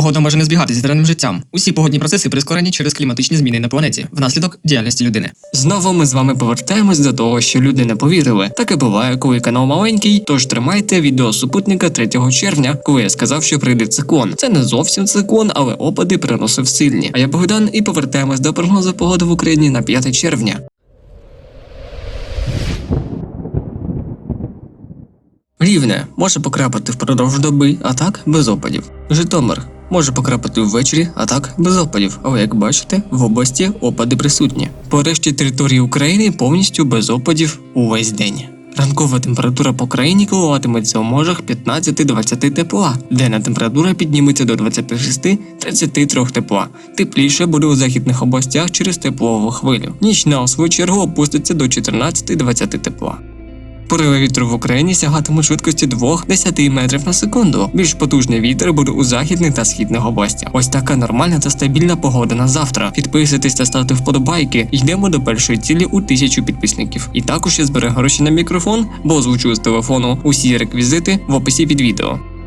Погода може не збігатися з реальним життям. Усі погодні процеси прискорені через кліматичні зміни на планеті внаслідок діяльності людини. Знову ми з вами повертаємось до того, що люди не повірили. Таке буває, коли канал маленький, тож тримайте відео супутника 3 червня, коли я сказав, що прийде циклон. Це не зовсім циклон, але опади приносив сильні. А я Богдан і повертаємось до прогнозу погоди в Україні на 5 червня. Рівне може покрапати впродовж доби, а так без опадів. Житомир може покрапати ввечері, а так без опадів. Але як бачите, в області опади присутні. По решті території України повністю без опадів увесь день. Ранкова температура по країні коливатиметься у межах 15-20 тепла. Денна температура підніметься до 26-33 тепла. Тепліше буде у західних областях через теплову хвилю. Нічна у свою чергу опуститься до 14-20 тепла. Пориви вітру в Україні сягатимуть швидкості 2-10 метрів на секунду. Більш потужний вітер буде у західних та східних областях. Ось така нормальна та стабільна погода на завтра. Підписуйтесь та ставте вподобайки. Йдемо до першої цілі у тисячу підписників. І також я зберу гроші на мікрофон, бо озвучую з телефону усі реквізити в описі під відео.